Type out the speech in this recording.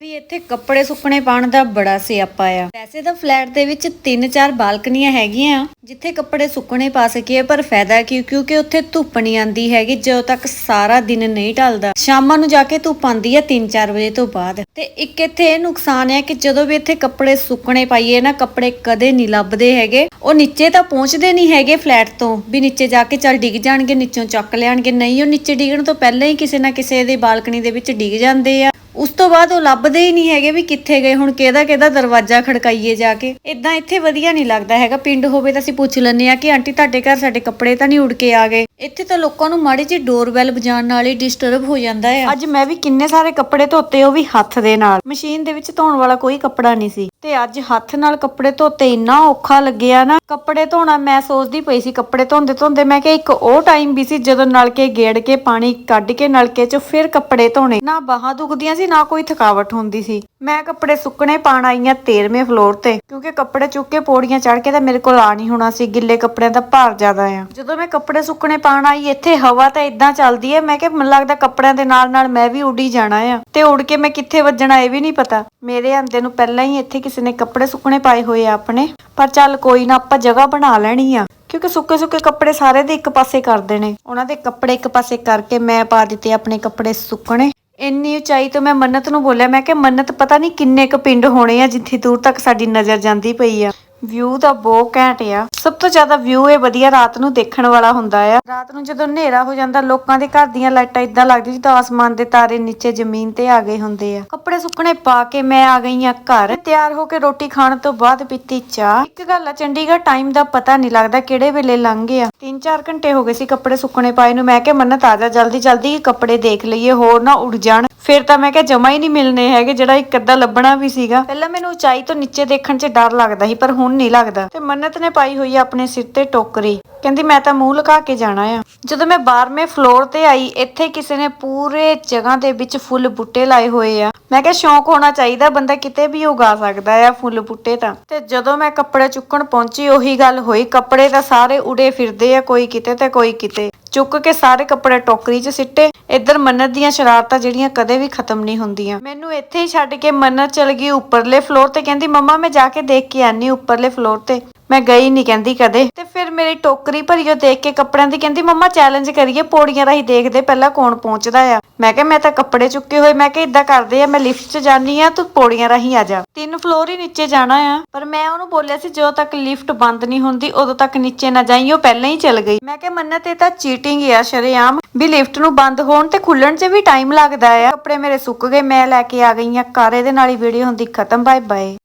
ਵੀ ਇੱਥੇ ਕੱਪੜੇ ਸੁੱਕਣੇ ਪਾਉਣ ਦਾ ਬੜਾ ਸਿਆਪਾ ਆ। ਵੈਸੇ ਤਾਂ ਫਲੈਟ ਦੇ ਵਿੱਚ ਤਿੰਨ ਚਾਰ ਬਾਲਕਨੀਆਂ ਹੈਗੀਆਂ, ਜਿੱਥੇ ਕੱਪੜੇ ਸੁੱਕਣੇ ਪਾ ਸਕੀਏ, ਪਰ ਫਾਇਦਾ ਕੀ? ਕਿਉਂਕਿ ਉੱਥੇ ਧੁੱਪ ਨਹੀਂ ਆਂਦੀ ਹੈਗੀ, ਜਦੋਂ ਤੱਕ ਸਾਰਾ ਦਿਨ ਨਹੀਂ ਢਲਦਾ। ਸ਼ਾਮਾਂ ਨੂੰ ਜਾ ਕੇ ਧੁੱਪ ਆਂਦੀ ਆ 3-4 ਵਜੇ ਤੋਂ ਬਾਅਦ। ਤੇ ਇੱਕ ਇੱਥੇ ਇਹ ਨੁਕਸਾਨ ਹੈ ਕਿ ਜਦੋਂ ਵੀ ਇੱਥੇ ਕੱਪੜੇ ਸੁੱਕਣੇ ਪਾਈਏ, ਨਾ ਕੱਪੜੇ ਕਦੇ ਨਹੀਂ ਲੱਭਦੇ ਹੈਗੇ। ਉਹ ਨੀਚੇ ਤਾਂ ਪਹੁੰਚਦੇ ਨਹੀਂ ਹੈਗੇ ਫਲੈਟ ਤੋਂ। ਵੀ ਨੀਚੇ ਜਾ ਕੇ ਚੱਲ ਡਿੱਗ ਜਾਣਗੇ, ਨੀਚੋਂ ਚੱਕ ਲੈਣਗੇ ਨਹੀਂ, ਉਹ ਨੀਚੇ ਡਿੱਗਣ ਤੋਂ ਪਹਿਲਾਂ ਹੀ ਕਿਸੇ ਨਾ ਕਿਸੇ ਦੇ ਬਾਲਕਨੀ ਦੇ ਵਿੱਚ ਡਿੱਗ ਜਾਂਦੇ ਆ। ਤੋਂ ਬਾਅਦ ਉਹ ਲੱਭਦੇ ਹੀ ਨਹੀਂ ਹੈਗੇ ਵੀ ਕਿੱਥੇ ਗਏ, ਹੁਣ ਕਿਹਦਾ ਕਿਹਦਾ ਦਰਵਾਜ਼ਾ ਖੜਕਾਈਏ ਜਾ ਕੇ। ਇਦਾਂ ਇੱਥੇ ਵਧੀਆ ਨਹੀਂ ਲੱਗਦਾ ਹੈਗਾ। ਪਿੰਡ ਹੋਵੇ ਤਾਂ ਅਸੀਂ ਪੁੱਛ ਲੈਂਦੇ ਆ ਕਿ ਆਂਟੀ, ਤੁਹਾਡੇ ਘਰ ਸਾਡੇ ਕੱਪੜੇ ਤਾਂ ਨਹੀਂ ਉੜ ਕੇ ਆ ਗਏ? ਇੱਥੇ ਤਾਂ ਲੋਕਾਂ ਨੂੰ ਮਾੜੀ ਜਿਹੀ ਡੋਰਬੈਲ ਵਜਾਉਣ ਨਾਲ ਹੀ ਡਿਸਟਰਬ ਹੋ ਜਾਂਦਾ ਹੈ ਅੱਜ ਮੈਂ ਵੀ ਕਿੰਨੇ ਸਾਰੇ ਕੱਪੜੇ ਧੋਤੇ, ਉਹ ਵੀ ਹੱਥ ਦੇ ਨਾਲ। ਮਸ਼ੀਨ ਦੇ ਵਿੱਚ ਧੋਣ ਵਾਲਾ ਕੋਈ ਕੱਪੜਾ ਨਹੀਂ ਸੀ। ਤੇ ਅੱਜ ਹੱਥ ਨਾਲ ਕੱਪੜੇ ਧੋਤੇ, ਇੰਨਾ ਔਖਾ ਲੱਗਿਆ ਨਾ। ਕੱਪੜੇ ਧੋਣਾ, ਮੈਂ ਸੋਚਦੀ ਪਈ ਸੀ ਕੱਪੜੇ ਧੋਂਦੇ ਧੋਂਦੇ ਮੈਂ ਕਿ ਇੱਕ ਉਹ ਟਾਈਮ ਵੀ ਸੀ ਜਦੋਂ ਨਲਕੇ ਗੇੜ ਕੇ, ਪਾਣੀ ਕੱਢ ਕੇ ਨਲਕੇ 'ਚ ਫਿਰ ਕੱਪੜੇ ਧੋਣੇ। ਨਾ ਬਾਹਾਂ ਦੁਖਦੀਆਂ ਸੀ, ਨਾ ਕੋਈ ਥਕਾਵਟ ਹੁੰਦੀ ਸੀ। ਮੈਂ ਕੱਪੜੇ ਸੁੱਕਣੇ ਪਾਣ ਆ 13ਵੇਂ ਫਲੋਰ ਤੇ, ਕਿਉਂਕਿ ਕੱਪੜੇ ਚੁੱਕ ਕੇ ਪੌੜੀਆਂ ਚੜ੍ਹ ਕੇ ਤਾਂ ਮੇਰੇ ਕੋਲ ਆ ਨਹੀਂ ਹੋਣਾ ਸੀ, ਗਿੱਲੇ ਕੱਪੜਿਆਂ ਦਾ ਭਾਰ ਜ਼ਿਆਦਾ ਆ। ਜਦੋਂ ਮੈਂ ਕੱਪੜੇ ਸੁੱਕਣੇ ਪਾਣ ਆਈ, ਇੱਥੇ ਹਵਾ ਤਾਂ ਇਦਾਂ ਚੱਲਦੀ ਹੈ ਮੈਂ ਕਿ ਮੈਨੂੰ ਲੱਗਦਾ ਕੱਪੜਿਆਂ ਦੇ ਨਾਲ ਨਾਲ ਮੈਂ ਵੀ ਉੱਡੀ ਜਾਣਾ ਆ। ਤੇ ਉੱਡ ਕੇ ਮੈਂ ਕਿੱਥੇ ਵੱਜਣਾ ਇਹ ਵੀ ਨਹੀਂ ਪਤਾ। ਮੇਰੇ ਆਂਦੇ ਨੂੰ ਪਹਿਲਾਂ ਹੀ ਇੱਥੇ ਕਿਸੇ ਨੇ ਕੱਪੜੇ ਸੁੱਕਣੇ ਪਾਏ ਹੋਏ ਆ ਆਪਣੇ, ਪਰ ਚੱਲ ਕੋਈ ਨਾ ਆਪਾਂ ਜਗ੍ਹਾ ਬਣਾ ਲੈਣੀ ਆ, ਕਿਉਂਕਿ ਸੁੱਕੇ ਸੁੱਕੇ ਕੱਪੜੇ ਸਾਰੇ ਦੇ ਇੱਕ ਪਾਸੇ ਕਰਦੇ ਨੇ। ਉਹਨਾਂ ਦੇ ਕੱਪੜੇ ਇੱਕ ਪਾਸੇ ਕਰਕੇ ਮੈਂ ਪਾ ਦਿੱਤੇ ਆਪਣੇ ਕੱਪੜੇ ਸੁੱਕਣੇ। ਇੰਨੀ ਉਚਾਈ ਤੋਂ ਮੈਂ ਮੰਨਤ ਨੂੰ ਬੋਲਿਆ, ਮੈਂ ਕਿ ਮੰਨਤ ਪਤਾ ਨਹੀਂ ਕਿੰਨੇ ਕੁ ਪਿੰਡ ਹੋਣੇ ਆ ਜਿੱਥੇ ਦੂਰ ਤੱਕ ਸਾਡੀ ਨਜ਼ਰ ਜਾਂਦੀ ਪਈ ਆ। ਵਿਊ ਤਾਂ ਬਹੁਤ ਘੈਂਟ ਆ। ਸਭ ਤੋਂ ਜ਼ਿਆਦਾ ਵਿਊ ਇਹ ਵਧੀਆ ਰਾਤ ਨੂੰ ਦੇਖਣ ਵਾਲਾ ਹੁੰਦਾ ਆ। ਰਾਤ ਨੂੰ ਜਦੋਂ ਹਨੇਰਾ ਹੋ ਜਾਂਦਾ, ਲੋਕਾਂ ਦੇ ਘਰ ਦੀਆਂ ਲਾਈਟਾਂ ਇਦਾਂ ਲੱਗਦੀ ਜਿੱਦਾਂ ਆਸਮਾਨ ਦੇ ਤਾਰੇ ਨੀਚੇ ਜ਼ਮੀਨ ਤੇ ਆ ਗਏ ਹੁੰਦੇ ਆ। ਕੱਪੜੇ ਸੁੱਕਣੇ ਪਾ ਕੇ ਮੈਂ ਆ ਗਈ ਆ ਘਰ। ਤਿਆਰ ਹੋ ਕੇ ਰੋਟੀ ਖਾਣ ਤੋਂ ਬਾਅਦ ਪੀਤੀ ਚਾਹ। ਇੱਕ ਗੱਲ ਆ, ਚੰਡੀਗੜ੍ਹ ਟਾਈਮ ਦਾ ਪਤਾ ਨਹੀਂ ਲੱਗਦਾ ਕਿਹੜੇ ਵੇਲੇ ਲੰਘ ਗਿਆ। 3-4 ਘੰਟੇ ਹੋ ਗਏ ਸੀ ਕੱਪੜੇ ਸੁੱਕਣੇ ਪਾਏ ਨੂੰ। ਮੈਂ ਕਿਹਾ ਮੰਨਤ ਆ ਜਾ ਜਲਦੀ ਜਲਦੀ ਕੱਪੜੇ ਦੇਖ ਲਈਏ, ਹੋਰ ਨਾ ਉੱਡ ਜਾਣ। ਫਿਰ ਤਾਂ ਮੈਂ ਕਿਹਾ ਜਮਾ ਹੀ ਨਹੀਂ ਮਿਲਨੇ ਹੈਗੇ ਜਿਹੜਾ ਇੱਕ ਅੱਧਾ ਲੱਭਣਾ ਵੀ ਸੀਗਾ। ਪਹਿਲਾਂ ਮੈਨੂੰ ਉਚਾਈ ਤੋਂ ਨੀਚੇ ਦੇਖਣ 'ਚ ਡਰ ਲੱਗਦਾ ਸੀ ਪਰ ਹੁਣ ਨਹੀਂ ਲੱਗਦਾ। ਤੇ ਮੰਨਤ ਨੇ ਪਾਈ ਹੋਈ ਆ ਆਪਣੇ ਸਿਰ ਤੇ ਟੋਕਰੀ। ਕਹਿੰਦੀ ਮੈਂ ਤਾਂ ਮੂੰਹ ਲੁਕਾ ਕੇ ਜਾਣਾ ਆ। ਜਦੋਂ ਮੈਂ 12ਵੇਂ ਫਲੋਰ ਤੇ ਆਈ ਇੱਥੇ ਕਿਸੇ ਨੇ ਪੂਰੇ ਜਗ੍ਹਾ ਦੇ ਵਿੱਚ ਫੁੱਲ ਬੂਟੇ ਲਾਏ ਹੋਏ ਆ। ਮੈਂ ਕਿਹਾ ਸ਼ੌਂਕ ਹੋਣਾ ਚਾਹੀਦਾ ਬੰਦਾ ਕਿਤੇ ਵੀ ਉਗਾ ਸਕਦਾ ਆ ਫੁੱਲ ਬੂਟੇ ਤਾਂ। ਤੇ ਜਦੋਂ ਮੈਂ ਕੱਪੜੇ ਚੁੱਕਣ ਪਹੁੰਚੀ ਉਹੀ ਗੱਲ ਹੋਈ ਕੱਪੜੇ ਤਾਂ ਸਾਰੇ ਉੜੇ ਫਿਰਦੇ ਆ ਕੋਈ ਕਿਤੇ ਤੇ ਕੋਈ ਕਿਤੇ। ਚੁੱਕ ਕੇ ਸਾਰੇ ਕੱਪੜੇ ਟੋਕਰੀ 'ਚ ਸਿੱਟੇ। ਇੱਧਰ ਮੰਨਤ ਦੀਆਂ ਸ਼ਰਾਰਤਾਂ ਜਿਹੜੀਆਂ ਕਦੇ ਵੀ ਖਤਮ ਨਹੀਂ ਹੁੰਦੀਆਂ। ਮੈਨੂੰ ਇੱਥੇ ਹੀ ਛੱਡ ਕੇ ਮੰਨਤ ਚਲ ਗਈ ਉੱਪਰਲੇ ਫਲੋਰ ਤੇ। ਕਹਿੰਦੀ, ਮੰਮਾ, ਮੈਂ ਜਾ ਕੇ ਦੇਖ ਕੇ ਆਨੀ ਉੱਪਰਲੇ ਫਲੋਰ ਤੇ। ਮੈਂ ਗਈ ਨਹੀਂ ਕਹਿੰਦੀ ਕਦੇ। ਤੇ ਫਿਰ ਮੇਰੀ ਟੋਕਰੀ ਭਰੀ ਉਹ ਦੇਖ ਕੇ ਕੱਪੜਿਆਂ ਦੀ ਕਹਿੰਦੀ, ਮੰਮਾ ਚੈਲੰਜ ਕਰੀਏ, ਪੌੜੀਆਂ ਰਾਹੀਂ ਦੇਖਦੇ, ਪਹਿਲਾਂ ਕੌਣ ਪਹੁੰਚਦਾ ਆ? ਮੈਂ ਕਿਹਾ, ਮੈਂ ਤਾਂ ਕੱਪੜੇ ਚੁੱਕੇ ਹੋਏ, ਮੈਂ ਕਿਹਾ ਇਦਾਂ ਕਰਦੇ ਆ, ਮੈਂ ਲਿਫਟ 'ਚ ਜਾਨੀ ਆ, ਤੂੰ ਪੌੜੀਆਂ ਰਾਹੀਂ ਆ ਜਾ। ਤਿੰਨ ਫਲੋਰ ਹੀ ਨੀਚੇ ਜਾਣਾ ਆ। ਪਰ ਮੈਂ ਉਹਨੂੰ ਬੋਲਿਆ ਸੀ, ਜਦੋਂ ਤੱਕ ਲਿਫਟ ਬੰਦ ਨਹੀਂ ਹੁੰਦੀ, ਉਦੋਂ ਤੱਕ ਨੀਚੇ ਨਾ ਜਾਈ, ਉਹ ਪਹਿਲਾਂ ਹੀ ਚਲ ਗਈ। ਮੈਂ ਕਿਹਾ, ਮੰਨਤ, ਇਹ ਤਾਂ ਚੀਟਿੰਗ ਆ, ਸ਼ਰੇਆਮ। ਵੀ ਲਿਫਟ ਨੂੰ ਬੰਦ ਹੋਣ ਤੇ ਖੁੱਲਣ 'ਚ ਵੀ ਟਾਈਮ ਲੱਗਦਾ ਆ। ਕੱਪੜੇ ਮੇਰੇ ਸੁੱਕ ਗਏ, ਮੈਂ ਲੈ ਕੇ ਆ ਗਈ ਆ। ਕਾਰ ਇਹਦੇ ਨਾਲ ਹੀ ਵੀਡੀਓ ਹੁੰਦੀ, ਖਤਮ ਬਾਏ ਬਾਏ